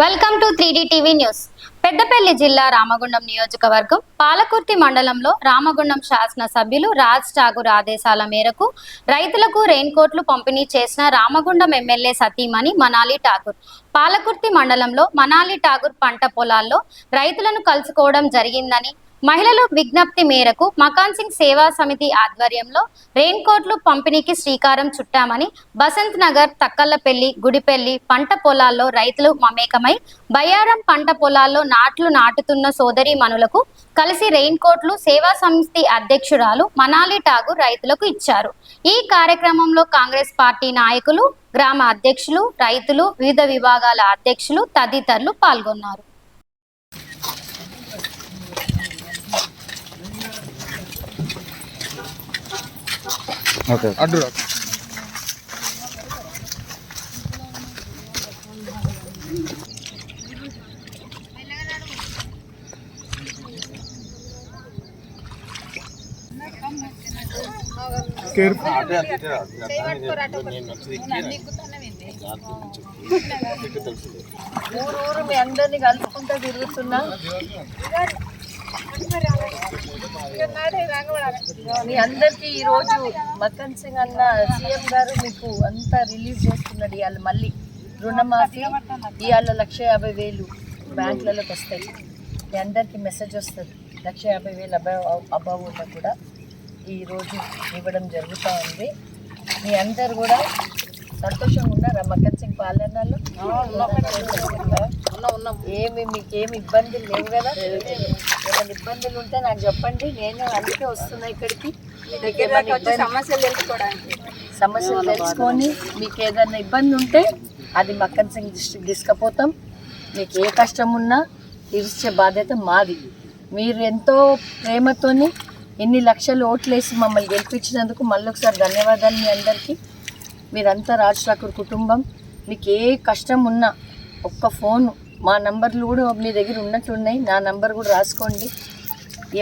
Welcome to three TV news. Peddapalli జిల్లా రామగుండం నియోజకవర్గం పాలకుర్తి మండలంలో రామగుండం శాసన సభ్యులు రాజ్ ఠాగూర్ ఆదేశాల మేరకు రైతులకు రెయిన్ కోట్లు పంపిణీ చేసిన రామగుండం ఎమ్మెల్యే సతీమణి మనాలి ఠాగూర్. పాలకుర్తి మండలంలో మనాలి ఠాగూర్ పంట పొలాల్లో రైతులను కలుసుకోవడం జరిగిందని మహిళలు విజ్ఞప్తి మేరకు మకాన్ సింగ్ సేవా సమితి ఆధ్వర్యంలో రెయిన్ కోట్లు పంపిణీకి శ్రీకారం చుట్టామని బసంత్ నగర్ తక్కల్లపల్లి గుడిపల్లి పంట పొలాల్లో రైతులు మమేకమై బయ్యారం పంట పొలాల్లో నాట్లు నాటుతున్న సోదరి మనులకు కలిసి రెయిన్ కోట్లు సేవా సమితి అధ్యక్షురాలు మనాలి ఠాగూర్ రైతులకు ఇచ్చారు. ఈ కార్యక్రమంలో కాంగ్రెస్ పార్టీ నాయకులు గ్రామ అధ్యక్షులు రైతులు వివిధ విభాగాల అధ్యక్షులు తదితరులు పాల్గొన్నారు. ఓకే అడ్డు రా. కేర్ఫుల్. ఊరు ఊరు మీ అందరినీ కలుపుకుంటూ తిరుగుతున్నా మీ అందరికీ ఈరోజు రోజు మకన్ సింగ్ అన్న సీఎం గారు మీకు అంతా రిలీజ్ చేస్తున్నాడు ఇవాళ మళ్ళీ రుణమాఫీ. ఇవాళ లక్ష యాభై వేలు బ్యాంకులలోకి వస్తాయి. మీ అందరికీ మెసేజ్ వస్తుంది. లక్ష యాభై వేలు అబావ్ అబౌవ్ ఉన్నా కూడా ఈరోజు ఇవ్వడం జరుగుతూ ఉంది. మీ అందరు కూడా సంతోషంగా ఉన్నారా మకన్ సింగ్ పాలనలో ఏమి మీకు ఏమి ఇబ్బందులు లేవు కదా? ఏమైనా ఇబ్బందులు ఉంటే నాకు చెప్పండి. నేను అందుకే వస్తున్నా ఇక్కడికి. సమస్యలు తెలుసుకోవడానికి. సమస్యలు తెలుసుకొని మీకు ఏదైనా ఇబ్బంది ఉంటే అది మక్కన్ సింగ్ డిస్ట్రిక్ట్ తీసుకుపోతాం. మీకు ఏ కష్టం ఉన్నా తీర్చే బాధ్యత మాది. మీరు ఎంతో ప్రేమతోని ఇన్ని లక్షలు ఓట్లేసి మమ్మల్ని గెలిపించినందుకు మళ్ళీ ఒకసారి ధన్యవాదాలు మీ అందరికీ. మీరంతా రాజ్ ఠాకూర్ కుటుంబం. మీకు ఏ కష్టం ఉన్నా ఒక్క ఫోన్ మా నంబర్లు కూడా మీ దగ్గర ఉన్నట్టు ఉన్నాయి నా నంబర్ కూడా రాసుకోండి.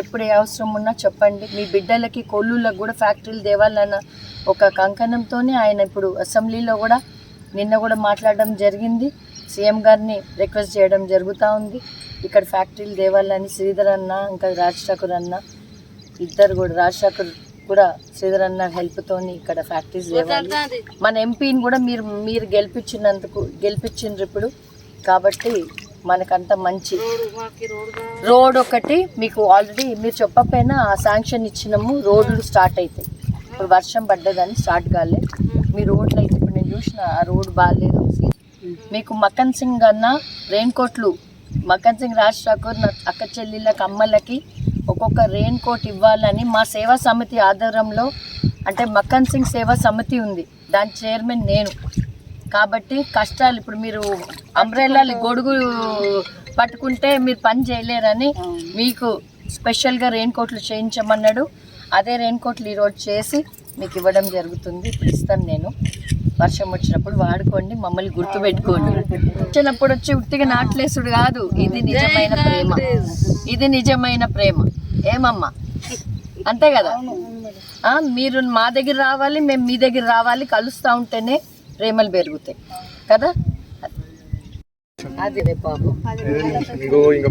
ఎప్పుడు ఏ అవసరం ఉన్నా చెప్పండి. మీ బిడ్డలకి కొల్లులకు కూడా ఫ్యాక్టరీలు దేవాలన్న ఒక కంకణంతోనే ఆయన ఇప్పుడు అసెంబ్లీలో కూడా నిన్న కూడా మాట్లాడడం జరిగింది. సీఎం గారిని రిక్వెస్ట్ చేయడం జరుగుతూ ఉంది. ఇక్కడ ఫ్యాక్టరీలు దేవాలని శ్రీధర్ అన్న ఇంకా రాజ్ ఠాకూర్ అన్న ఇద్దరు కూడా రాజ్ ఠాకూర్ కూడా శ్రీధర్ అన్న హెల్ప్తోని ఇక్కడ ఫ్యాక్టరీస్ మన ఎంపీని కూడా మీరు మీరు గెలిపించినందుకు గెలిపించిండ్రు ఇప్పుడు కాబట్టి మనకంత మంచి. రోడ్ ఒకటి మీకు ఆల్రెడీ మీరు చెప్పకపోయినా ఆ శాంక్షన్ ఇచ్చినాము రోడ్లు స్టార్ట్ అవుతాయి ఇప్పుడు వర్షం పడ్డదని స్టార్ట్ కాలే. మీ రోడ్లు అయితే ఇప్పుడు నేను చూసిన ఆ రోడ్ బాగాలేదు. మీకు మకన్ సింగ్ అన్న రెయిన్ కోట్లు మకన్ సింగ్ రాజ్ ఠాకూర్ నా అక్క చెల్లెళ్ళకి అమ్మలకి ఒక్కొక్క రెయిన్ కోట్ ఇవ్వాలని మా సేవా సమితి ఆధారంలో అంటే మక్కన్ సింగ్ సేవా సమితి ఉంది. దాని చైర్మన్ నేను. కాబట్టి కష్టాలు ఇప్పుడు మీరు అంబ్రెల్లాలు గొడుగు పట్టుకుంటే మీరు పని చేయలేరని మీకు స్పెషల్గా రెయిన్ కోట్లు చేయించమన్నాడు. అదే రెయిన్ కోట్లు ఈరోజు చేసి మీకు ఇవ్వడం జరుగుతుంది. ఇప్పుడు ఇస్తాను నేను. వర్షం వచ్చినప్పుడు వాడుకోండి మమ్మల్ని గుర్తుపెట్టుకోండి. వచ్చినప్పుడు వచ్చి ఉట్టిగా నాట్లేసుడు కాదు. ఇది నిజమైన ప్రేమ. ఇది నిజమైన ప్రేమ. ఏమమ్మా? అంతే కదా? ఆ, మీరు మా దగ్గర రావాలి మేము మీ దగ్గర రావాలి కలుస్తూ ఉంటేనే ప్రేమలు పెరుగుతాయి. కదా? అది బాబు. ఇంకో ఇంకా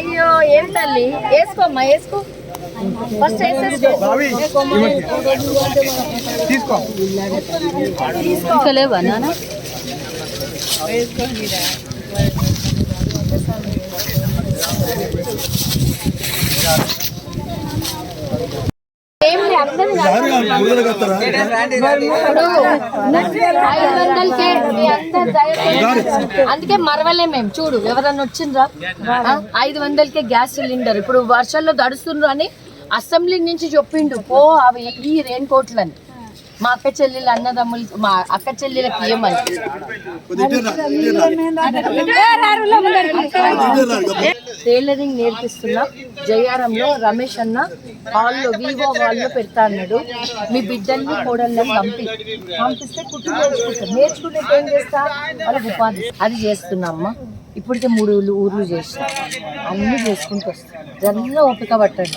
అయ్యో ఏం తల్లి? వేసుకోమ్మా వేసుకో. ఫస్ట్ తీసుకో. తీసుకోలేవా నాన్న? ఐదు వందలకే మీ అందుకే మరవలే మేము. చూడు ఎవరన్నా వచ్చిండ్రా? ఐదు వందలకే గ్యాస్ సిలిండర్. ఇప్పుడు వర్షాల్లో దడుస్తుండ్రు అని అసెంబ్లీ నుంచి చెప్పిండు పో అవి ఈ రెయిన్ కోట్లని మా అక్క చెల్లెలు అన్నదమ్ములు మా అక్క చెల్లెలకి ఇవ్వమని టైలరింగ్ నేర్పిస్తున్నా. జయారంలో రమేష్ అన్న హాల్లో వివో హాల్లో పెడతా అన్నాడు. మీ బిడ్డల్ని కోడళ్ళని పంపి. పంపిస్తే కుట్టు నేర్చుకుంటారు నేర్చుకుంటే ఏం చేస్తా? వాళ్ళకి ఉపాధి. అది చేస్తున్నా అమ్మ ఇప్పటికే మూడు ఊర్లు ఊర్లు చేసిన. అన్ని చేసుకుంటూ వస్తాను జల్లా ఓపిక పట్టండి.